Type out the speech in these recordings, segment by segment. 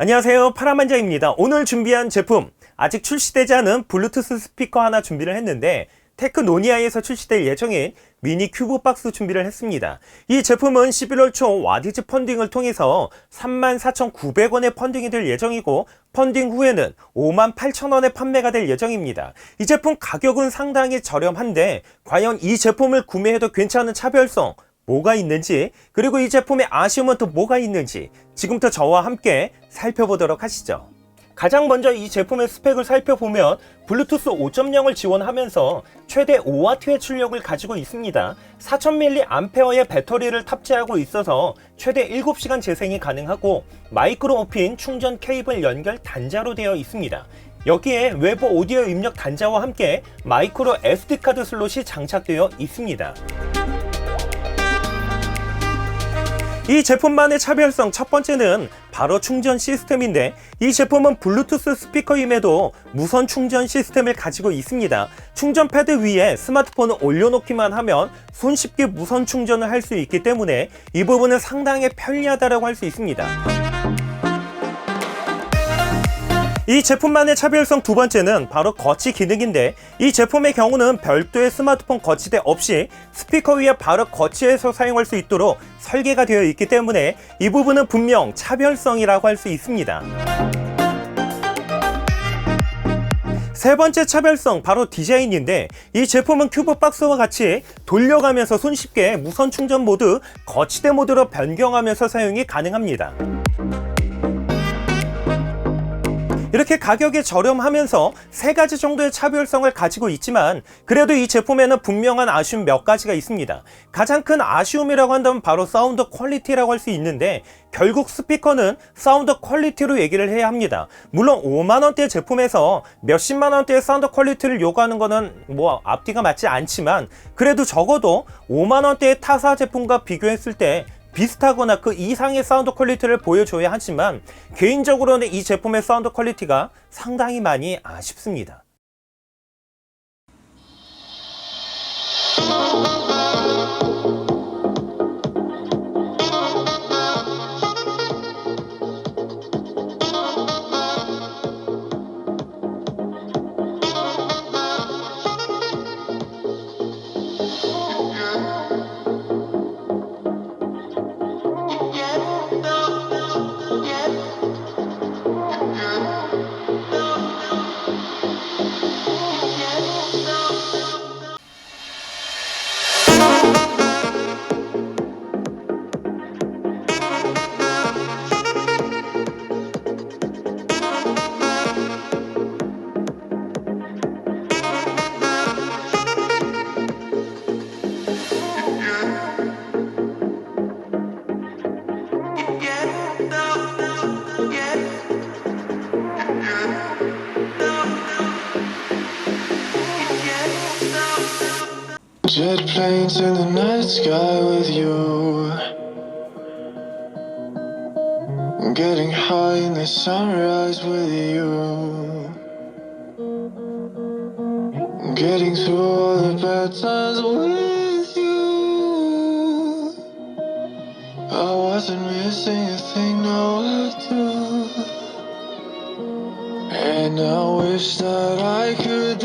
안녕하세요 파라만장입니다 오늘 준비한 제품 아직 출시되지 않은 블루투스 스피커 하나 준비를 했는데 테크노니아에서 출시될 예정인 미니 큐브 박스 준비를 했습니다. 이 제품은 11월 초 와디즈 펀딩을 통해서 34,900원에 펀딩이 될 예정이고 펀딩 후에는 58,000원에 판매가 될 예정입니다. 이 제품 가격은 상당히 저렴한데 과연 이 제품을 구매해도 괜찮은 차별성 뭐가 있는지 그리고 이 제품의 아쉬움은 또 뭐가 있는지 지금부터 저와 함께 살펴보도록 하시죠. 가장 먼저 이 제품의 스펙을 살펴보면 블루투스 5.0을 지원하면서 최대 5W의 출력을 가지고 있습니다. 4000mAh의 배터리를 탑재하고 있어서 최대 7시간 재생이 가능하고 마이크로 오핀 충전 케이블 연결 단자로 되어 있습니다. 여기에 외부 오디오 입력 단자와 함께 마이크로 SD카드 슬롯이 장착되어 있습니다. 이 제품만의 차별성 첫 번째는 바로 충전 시스템인데 이 제품은 블루투스 스피커임에도 무선 충전 시스템을 가지고 있습니다. 충전 패드 위에 스마트폰을 올려놓기만 하면 손쉽게 무선 충전을 할 수 있기 때문에 이 부분은 상당히 편리하다고 할수 있습니다. 이 제품만의 차별성 두 번째는 바로 거치 기능인데 이 제품의 경우는 별도의 스마트폰 거치대 없이 스피커 위에 바로 거치해서 사용할 수 있도록 설계가 되어 있기 때문에 이 부분은 분명 차별성이라고 할 수 있습니다. 세 번째 차별성 바로 디자인인데 이 제품은 큐브 박스와 같이 돌려가면서 손쉽게 무선 충전 모드 거치대 모드로 변경하면서 사용이 가능합니다. 이렇게 가격이 저렴하면서 세 가지 정도의 차별성을 가지고 있지만 그래도 이 제품에는 분명한 아쉬움 몇 가지가 있습니다. 가장 큰 아쉬움이라고 한다면 바로 사운드 퀄리티라고 할 수 있는데 결국 스피커는 사운드 퀄리티로 얘기를 해야 합니다. 물론 5만원대 제품에서 몇십만원대의 사운드 퀄리티를 요구하는 거는 뭐 앞뒤가 맞지 않지만 그래도 적어도 5만원대의 타사 제품과 비교했을 때 비슷하거나 그 이상의 사운드 퀄리티를 보여줘야 하지만 개인적으로는 이 제품의 사운드 퀄리티가 상당히 많이 아쉽습니다. Jet planes in the night sky with you. I'm getting high in the sunrise with you. I'm getting through all the bad times with you. I wasn't missing a thing, now I do. And I wish that I could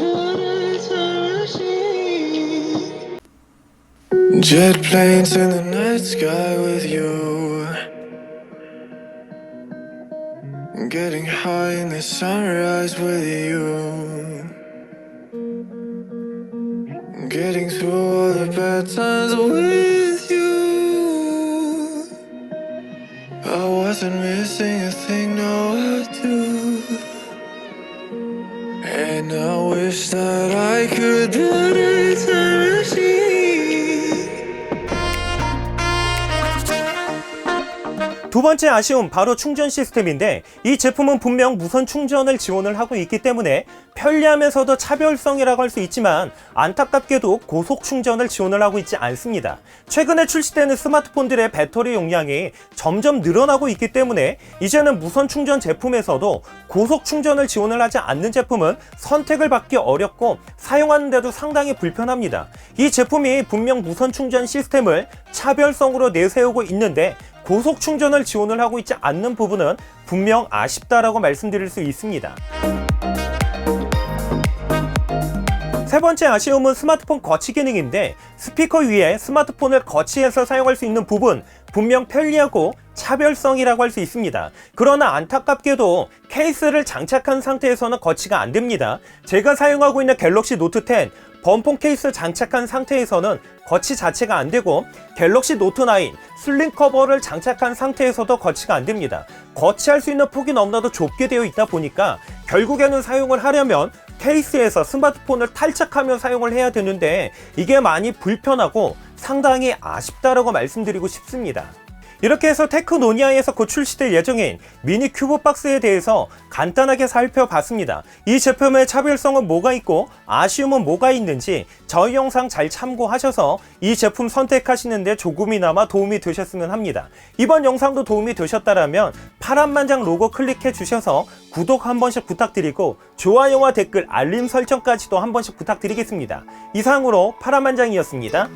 Jet planes in the night sky with you. Getting high in the sunrise with you. Getting through all the bad times with you. I wasn't missing a thing, no I do. And I wish that I could 두 번째 아쉬움 바로 충전 시스템인데 이 제품은 분명 무선 충전을 지원을 하고 있기 때문에 편리하면서도 차별성이라고 할 수 있지만 안타깝게도 고속 충전을 지원을 하고 있지 않습니다. 최근에 출시되는 스마트폰들의 배터리 용량이 점점 늘어나고 있기 때문에 이제는 무선 충전 제품에서도 고속 충전을 지원을 하지 않는 제품은 선택을 받기 어렵고 사용하는데도 상당히 불편합니다. 이 제품이 분명 무선 충전 시스템을 차별성으로 내세우고 있는데 고속 충전을 지원을 하고 있지 않는 부분은 분명 아쉽다라고 말씀드릴 수 있습니다. 세 번째 아쉬움은 스마트폰 거치 기능인데 스피커 위에 스마트폰을 거치해서 사용할 수 있는 부분 분명 편리하고 차별성이라고 할 수 있습니다. 그러나 안타깝게도 케이스를 장착한 상태에서는 거치가 안 됩니다. 제가 사용하고 있는 갤럭시 노트 10 범폰 케이스 장착한 상태에서는 거치 자체가 안 되고 갤럭시 노트 9 슬림 커버를 장착한 상태에서도 거치가 안 됩니다. 거치할 수 있는 폭이 너무나도 좁게 되어 있다 보니까 결국에는 사용을 하려면 케이스에서 스마트폰을 탈착하며 사용을 해야 되는데 이게 많이 불편하고 상당히 아쉽다라고 말씀드리고 싶습니다. 이렇게 해서 테크노니아에서 곧 출시될 예정인 미니 큐브 박스에 대해서 간단하게 살펴봤습니다. 이 제품의 차별성은 뭐가 있고 아쉬움은 뭐가 있는지 저희 영상 잘 참고하셔서 이 제품 선택하시는데 조금이나마 도움이 되셨으면 합니다. 이번 영상도 도움이 되셨다라면 파란만장 로고 클릭해 주셔서 구독 한 번씩 부탁드리고 좋아요와 댓글 알림 설정까지도 한 번씩 부탁드리겠습니다. 이상으로 파란만장이었습니다.